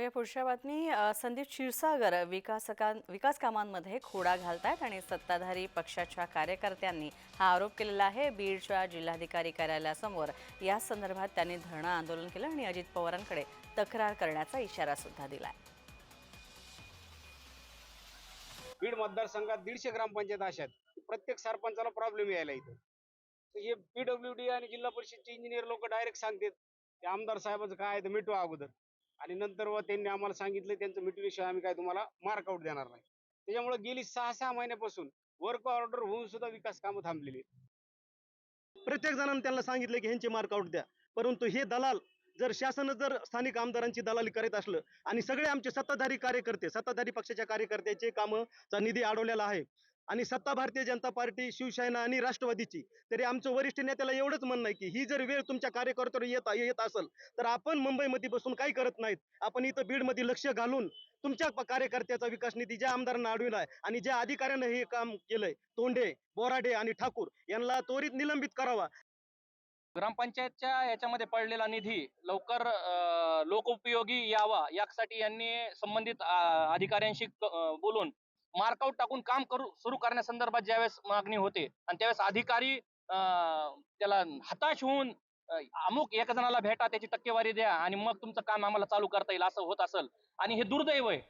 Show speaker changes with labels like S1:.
S1: या पुढच्या बातमी संदीप क्षीरसागर विकासका विकास कामांमध्ये खोडा घालतायत आणि सत्ताधारी पक्षाच्या कार्यकर्त्यांनी हा आरोप केलेला आहे. बीडच्या जिल्हाधिकारी कार्यालयासमोर या संदर्भात त्यांनी धरणं आंदोलन केलं आणि अजित पवारांकडे तक्रार करण्याचा इशारा सुद्धा दिलाय.
S2: बीड मतदारसंघात दीडशे ग्रामपंचायत अशा प्रत्येक सरपंचाला प्रॉब्लेम यायला इथं हे पीडब्ल्यू डी आणि जिल्हा परिषदचे इंजिनियर लोक डायरेक्ट सांगतात आमदार साहेबांचं काय आहे ते मिटवा अगोदर. आणि नंतर व त्यांनी आम्हाला सांगितलं त्यांचं मिटिंगशिवाय आम्ही काय तुम्हाला मार्कआउट देणार नाही. त्याच्यामुळे गेली सहा सहा महिन्यापासून वर्क ऑर्डर होऊन सुद्धा विकास कामं थांबलेली
S3: प्रत्येक जणांना त्यांना सांगितलं की ह्यांचे मार्कआउट द्या. परंतु हे दलाल जर शासन जर स्थानिक आमदारांची दलाली करीत असलं आणि सगळे आमचे सत्ताधारी कार्यकर्ते सत्ताधारी पक्षाच्या कार्यकर्त्याचे कामचा निधी अडवलेला आहे आणि सत्ता भारतीय जनता पार्टी शिवसेना आणि राष्ट्रवादीची. तरी आमचं वरिष्ठ नेत्याला एवढंच म्हणणं आहे की ही जर वेळ तुमच्या कार्यकर्त्यावर येत येत असेल तर आपण मुंबईमध्ये बसून काही करत नाहीत? आपण इथं बीडमध्ये लक्ष घालून तुमच्या कार्यकर्त्याचा विकास निधी ज्या आमदारांना अडविला आहे आणि ज्या अधिकाऱ्यानं हे काम केलंय तोंडे बोराडे आणि ठाकूर यांना त्वरित निलंबित करावा.
S4: ग्रामपंचायतच्या याच्यामध्ये पडलेला निधी लवकर अं, लोकोपयोगी यावा यासाठी यांनी संबंधित अधिकाऱ्यांशी बोलून मार्कआउट टाकून काम करू सुरू करण्यासंदर्भात ज्यावेळेस मागणी होते आणि त्यावेळेस अधिकारी अं, त्याला हताश होऊन अमुक एका जणाला भेटा त्याची टक्केवारी द्या आणि मग तुमचं काम आम्हाला चालू करता येईल असं होत असेल. आणि हे दुर्दैव आहे.